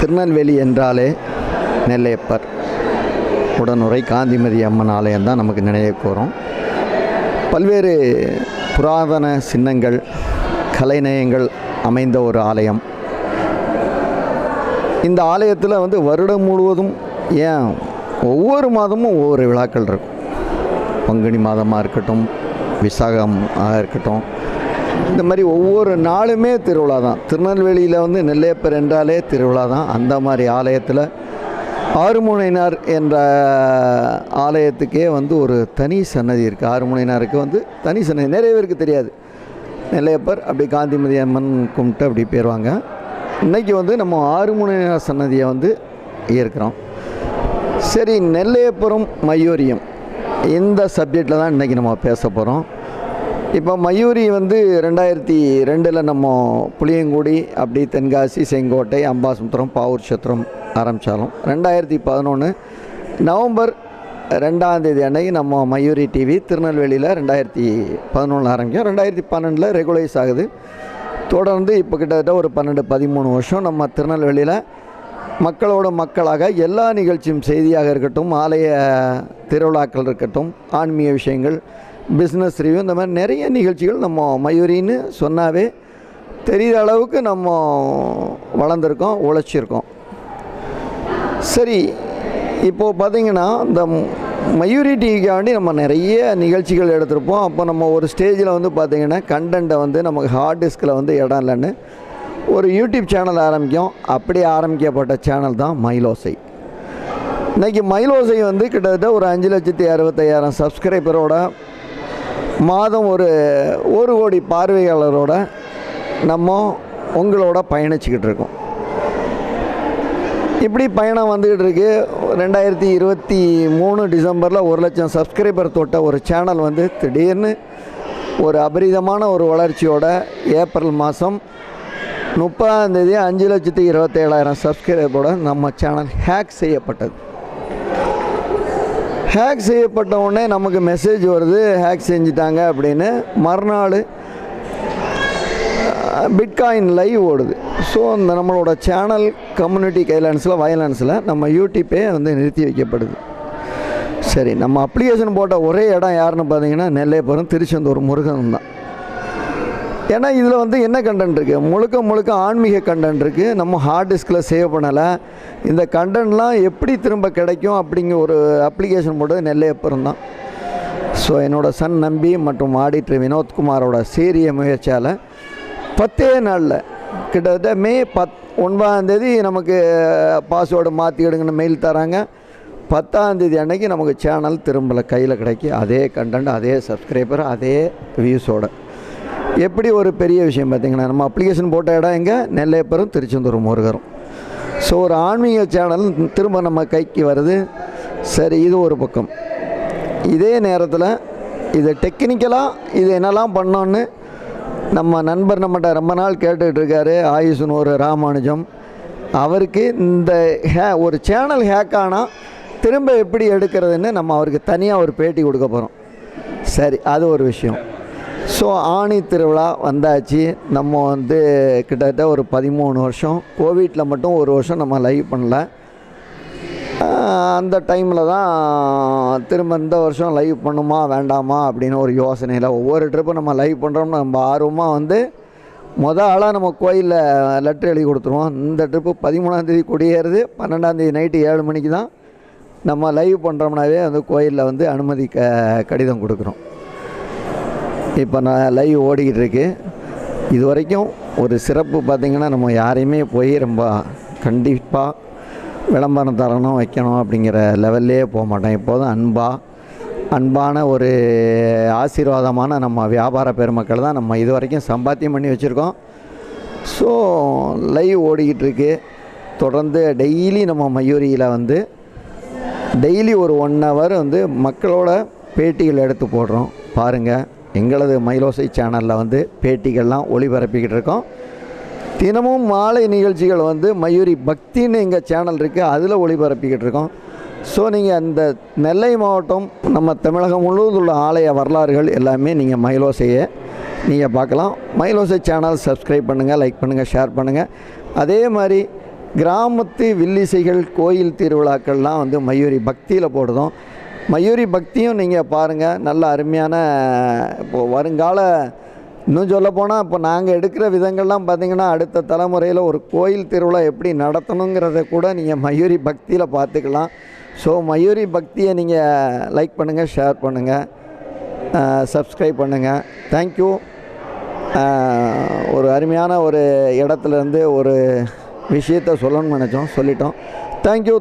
திருநெல்வேலி என்றாலே நெல்லையப்பர். உடனுரை காந்திமதி அம்மன் ஆலயம் தான் நமக்கு நினைவுக்கு வரும் பல்வேறு புராதன சின்னங்கள் கலைநயங்கள் அமைந்த ஒரு ஆலயம். இந்த ஆலயத்தில் வந்து வருடம் முழுவதும் ஏன் ஒவ்வொரு மாதமும் ஒவ்வொரு விழாக்கள் இருக்கும். பங்குனி மாதமாக இருக்கட்டும் விசாகம் இருக்கட்டும் இந்த மாதிரி ஒவ்வொரு நாளுமே திருவிழா தான். திருநெல்வேலியில் வந்து நெல்லையப்பர் என்றாலே திருவிழா தான். அந்த மாதிரி ஆலயத்தில் ஆறுமுனையினார் என்ற ஆலயத்துக்கே வந்து ஒரு தனி சன்னதி இருக்குது ஆறுமுனையினாருக்கு வந்து தனி சன்னதி. நிறைய பேருக்கு தெரியாது. நெல்லையப்பர் அப்படி காந்திமதி அம்மன் கும்பிட்டு அப்படி போயிடுவாங்க இன்றைக்கி வந்து நம்ம ஆறுமுனையினார் சன்னதியை வந்து இருக்கிறோம் சரி நெல்லையப்புறம் மையூரியம் இந்த சப்ஜெக்டில் தான் இன்றைக்கி நம்ம பேச போகிறோம் இப்போ மயூரி வந்து ரெண்டாயிரத்தி ரெண்டில் நம்ம புளியங்குடி அப்படி தென்காசி செங்கோட்டை அம்பாசமுத்திரம் பாவூர் சத்திரம் ஆரம்பித்தாலும். ரெண்டாயிரத்தி பதினொன்று நவம்பர் ரெண்டாம் தேதி அன்னைக்கு நம்ம மயூரி டிவி திருநெல்வேலியில் ரெண்டாயிரத்தி பதினொன்று ஆரம்பிக்கும். ரெண்டாயிரத்தி பன்னெண்டில் ரெகுலைஸ் ஆகுது. தொடர்ந்து இப்போ கிட்டத்தட்ட ஒரு பன்னெண்டு பதிமூணு வருஷம் நம்ம திருநெல்வேலியில் மக்களோட மக்களாக எல்லா நிகழ்ச்சியும் செய்தியாக இருக்கட்டும் ஆலய திருவிழாக்கள் இருக்கட்டும் ஆன்மீக விஷயங்கள் பிஸ்னஸ் ரிவ்யூ இந்த மாதிரி நிறைய நிகழ்ச்சிகள் நம்ம மயூரின்னு சொன்னாவே தெரிகிற அளவுக்கு நம்ம வளர்ந்துருக்கோம் உழைச்சிருக்கோம். சரி இப்போது பார்த்திங்கன்னா இந்த மயூரி டிவிக்காண்டி நம்ம நிறைய நிகழ்ச்சிகள் எடுத்திருப்போம். அப்போ நம்ம ஒரு ஸ்டேஜில் வந்து பார்த்திங்கன்னா கண்டென்ட்டை வந்து நமக்கு ஹார்ட் டிஸ்கில் வந்து இடம் இல்லைன்னு ஒரு யூடியூப் சேனல் ஆரம்பிக்கும். அப்படி ஆரம்பிக்கப்பட்ட சேனல் தான் மயிலோசை. இன்றைக்கி மயிலோசை வந்து கிட்டத்தட்ட ஒரு அஞ்சு லட்சத்தி அறுபத்தையாயிரம் சப்ஸ்கிரைபரோட மாதம் ஒரு ஒரு கோடி பார்வையாளரோட நம்ம உங்களோட பயணிச்சுக்கிட்டு இருக்கோம். இப்படி பயணம் வந்துக்கிட்டு இருக்கு. ரெண்டாயிரத்தி இருபத்தி மூணு டிசம்பரில் ஒரு லட்சம் சப்ஸ்கிரைபர் தொட்ட ஒரு சேனல் வந்து திடீர்னு ஒரு அபரிதமான ஒரு வளர்ச்சியோட ஏப்ரல் மாதம் முப்பதாம் தேதி அஞ்சு லட்சத்தி இருபத்தேழாயிரம் சப்ஸ்கிரைபரோட நம்ம சேனல் ஹேக் செய்யப்பட்டது. ஹேக் செய்யப்பட்ட உடனே நமக்கு மெசேஜ் வருது ஹேக் செஞ்சிட்டாங்க அப்படின்னு. மறுநாள் பிட்காயின் லைவ் ஓடுது. ஸோ அந்த நம்மளோட சேனல் கம்யூனிட்டி கைலான்ஸில் வயலன்ஸில் நம்ம யூடியூப்பே வந்து நிறுத்தி வைக்கப்படுது. சரி நம்ம அப்ளிகேஷன் போட்ட ஒரே இடம் யாருன்னு பார்த்தீங்கன்னா நெல்லையப்புறம் திருச்செந்தூர் முருகன் தான். ஏன்னா இதில் வந்து என்ன கண்டென்ட் இருக்குது முழுக்க முழுக்க ஆன்மீக கண்டென்ட் இருக்குது நம்ம ஹார்ட் டிஸ்கில் சேவ் பண்ணலை. இந்த கண்டென்ட்லாம் எப்படி திரும்ப கிடைக்கும் அப்படிங்கிற ஒரு அப்ளிகேஷன் போட்டு நெல்லையப்புறம் தான் ஸோ என்னோடய சன் நம்பி மற்றும் ஆடிட்டர் வினோத்குமாரோட சீரிய முயற்சியால் பத்தே நாளில் கிட்டத்தட்ட மே பத் ஒன்பதாந்தேதி நமக்கு பாஸ்வேர்டு மாற்றிக்கிடுங்கன்னு மெயில் தராங்க. பத்தாந்தேதி அன்னைக்கு நமக்கு சேனல் திரும்பல கையில் கிடைக்கி. அதே கண்டென்ட் அதே சப்ஸ்கிரைபர் அதே வியூஸோட எப்படி ஒரு பெரிய விஷயம் பார்த்திங்கன்னா நம்ம அப்ளிகேஷன் போட்ட இடம் எங்கே? நெல்லையப்பரும் திருச்செந்தூர் முருகரும். ஸோ ஒரு ஆன்மீக சேனல் திரும்ப நம்ம கைக்கு வருது. சரி இது ஒரு பக்கம். இதே நேரத்தில் இது டெக்னிக்கலாக இது என்னெல்லாம் பண்ணோன்னு நம்ம நண்பர் நம்மகிட்ட ரொம்ப நாள் கேட்டுக்கிட்டு இருக்காரு ஆயுஷன் ஒரு ராமானுஜம். அவருக்கு இந்த ஹே ஒரு சேனல் ஹேக் ஆனால் திரும்ப எப்படி எடுக்கிறதுன்னு நம்ம அவருக்கு தனியாக ஒரு பேட்டி கொடுக்க போகிறோம் சரி அது ஒரு விஷயம். ஸோ ஆணி திருவிழா வந்தாச்சு. நம்ம வந்து கிட்டத்தட்ட ஒரு பதிமூணு வருஷம். கோவிட்டில் மட்டும் ஒரு வருஷம் நம்ம லைவ் பண்ணல. அந்த டைமில் தான் திரும்ப இந்த வருஷம் லைவ் பண்ணுமா வேண்டாமா அப்படின்னு ஒரு யோசனையில் ஒவ்வொரு ட்ரிப்பும் நம்ம லைவ் பண்ணுறோம்னு நம்ம ஆர்வமாக வந்து மொதல் ஆளாக நம்ம கோயிலில் லெட்ரு எழுதி கொடுத்துருவோம். இந்த ட்ரிப்பு பதிமூணாந்தேதி கொடியேறுது. பன்னெண்டாந்தேதி நைட்டு ஏழு மணிக்கு தான் நம்ம லைவ் பண்ணுறோம்னாவே வந்து கோயிலில் வந்து அனுமதி க கடிதம் கொடுக்குறோம். இப்போ நான் லைவ் ஓடிக்கிட்டு இருக்கு. இது வரைக்கும் ஒரு சிறப்பு பார்த்திங்கன்னா நம்ம யாரையுமே போய் ரொம்ப கண்டிப்பாக விளம்பரம் தரணும் வைக்கணும் அப்படிங்கிற லெவல்லே போக மாட்டோம். எப்போதும் அன்பாக அன்பான ஒரு ஆசீர்வாதமான நம்ம வியாபார பெருமக்கள் தான் நம்ம இது வரைக்கும் சம்பாத்தியம் பண்ணி வச்சுருக்கோம். ஸோ லைவ் ஓடிக்கிட்டு இருக்கு. தொடர்ந்து டெய்லி நம்ம மயூரியில் வந்து டெய்லி ஒரு ஒன் ஹவர் வந்து மக்களோட பேட்டிகள் எடுத்து போடுறோம். பாருங்கள் எங்களது மயிலோசை சேனலில் வந்து பேட்டிகள்லாம் ஒளிபரப்பிக்கிட்டு இருக்கோம் தினமும் மாலை நிகழ்ச்சிகள் வந்து மயூரி பக்தின்னு எங்கள் சேனல் இருக்குது அதில் ஒளிபரப்பிக்கிட்டு இருக்கோம் ஸோ நீங்கள் அந்த நெல்லை மாவட்டம் நம்ம தமிழகம் முழுவதும் உள்ள ஆலய வரலாறுகள் எல்லாமே நீங்கள் மயிலோசையை நீங்கள் பார்க்கலாம். மயிலோசை சேனல் சப்ஸ்கிரைப் பண்ணுங்கள் லைக் பண்ணுங்கள் ஷேர் பண்ணுங்கள் அதே மாதிரி கிராமத்து வில்லிசைகள் கோயில் திருவிழாக்கள்லாம் வந்து மயூரி பக்தியில் போடுறோம். மயூரி பக்தியும் நீங்கள் பாருங்கள் நல்ல அருமையான இப்போது வருங்கால இன்னும் சொல்லப்போனால் இப்போ நாங்கள் எடுக்கிற விதங்கள்லாம் பார்த்தீங்கன்னா அடுத்த தலைமுறையில் ஒரு கோயில் திருவிழா எப்படி நடத்தணுங்கிறத கூட நீங்கள் மயூரி பக்தியில் பார்த்துக்கலாம் ஸோ மயூரி பக்தியை நீங்கள் லைக் பண்ணுங்கள் ஷேர் பண்ணுங்கள் சப்ஸ்கிரைப் பண்ணுங்கள் தேங்க்யூ ஒரு அருமையான ஒரு இடத்துலேருந்து ஒரு விஷயத்த சொல்லணும்னு நினச்சோம் சொல்லிட்டோம். தேங்க்யூ